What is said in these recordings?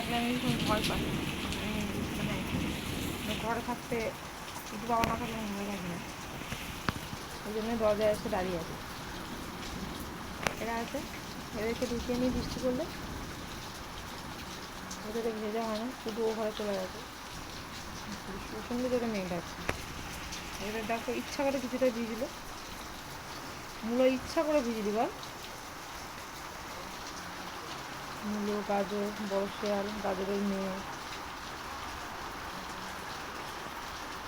ডাকলে আমি ভীষণ ভয় পাই। মানে ঘরে থাকতে একটু বাবা না থাকলে আমি ভয় থাকি না। ওই জন্য দরজায় এসে দাঁড়িয়ে আছে। এরা আছে, এদেরকে ঢুকিয়ে নিয়ে বৃষ্টি করলে ওদেরকে ভেজা হয় না, শুধু ও ঘরে চলে গেছে। প্রচণ্ড জোরে মেঘ ডাকছে। এবার দেখো, ইচ্ছা করে কিছুটা ভিজলো। মূল ইচ্ছা করে ভিজলি বল। মূলো গাজর বড় শেয়াল, গাজরের মেয়ে।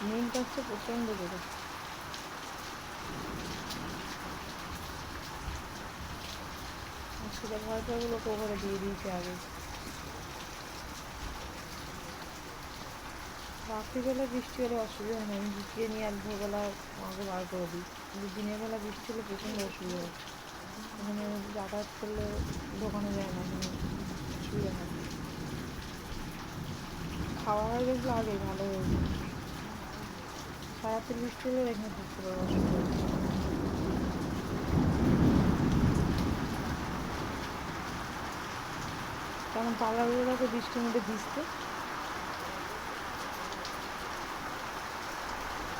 মেঘ ডাকছে প্রচণ্ড জোরে। সেটা ভয় পাগুলো কোভারে দিয়ে দিয়েছে আগে। রাত্রিবেলা বৃষ্টি হলে অসুবিধা নেই, আমি গুছিয়ে নিয়ে আর ভোরবেলা আমাকে বার করে দিই। কিন্তু দিনের বেলা বৃষ্টি হলে প্রচণ্ড অসুবিধা হয়। এখানে যাতায়াত করলে দোকানে যায় না এখানে অসুবিধা হয় খাওয়া হয়ে গেছিল আগে ভালো হয়েছে সারাত্রি বৃষ্টি হলে এখানে থাকতে পারব অসুবিধা নেই। কেমন পালা বৃষ্টির মধ্যে ভিজতে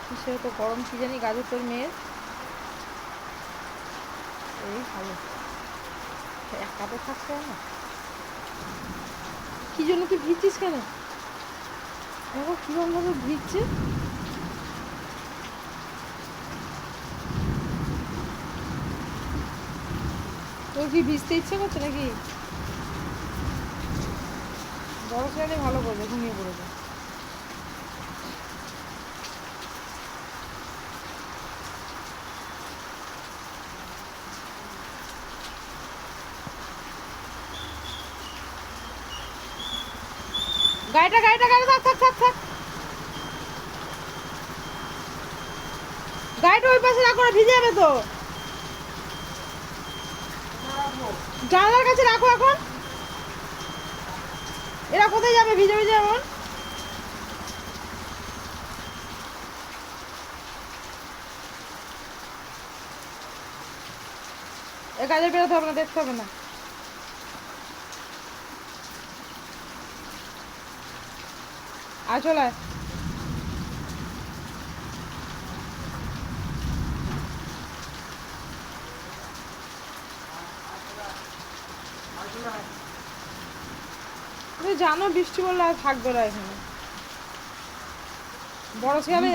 কিসের তো গরম কি জানি গাজর তোর মেয়ের এই ভালো। একা তো থাকতে না কি জন্য তুই ভিজছিস কেন? দেখো কিরম ভাবে ভিজছে। তোর কি ভিজতে ইচ্ছে করছে নাকি? বড় ছেলে ভালো করবে, ঘুমিয়ে পড়েছে। গাড়িটা গাড়িটা গাড়ি থাক থাক থাক গাড়িটা ওই পাশে না ভিজে যাবে তো। জানালার কাছে রাখো এখন। এরা কোথায় যাবে? ভিজে ভিজে এমন। এ কাজে বেরোতে হবে না, দেখতে হবে না। আর চলে আয়। জানো বৃষ্টি বললে আর থাকবে না এখানে। বড় ছেলে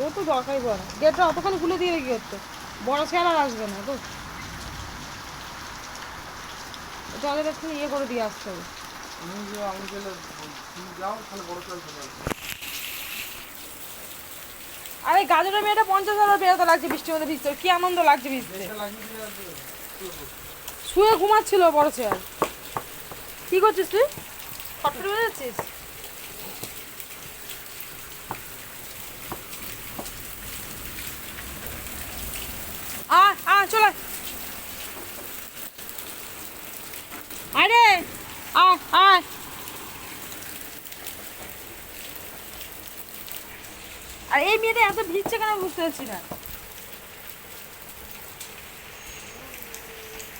ও তো দরকারই বড় গেটটা অতক্ষণ খুলে দিয়ে কি করতে বড় ছেলে আর আসবে না তো। জলের একটু ইয়ে করে দিয়ে আসতে হবে। আরে গাজরের মেয়েটা পঞ্চাশ হাজার বেরোতে লাগছে বৃষ্টির মধ্যে ভিজতে। কি আনন্দ লাগছে ভিজতে। শুয়ে ঘুমাচ্ছিল বড় ছেলে। কি করছিস তুই? ফটো বেরো যাচ্ছিস? আয় আয়, চলে আয়। আরে আয় আর এই মেয়েটা এত ভিড়ছে কেন বুঝতে পারছি না।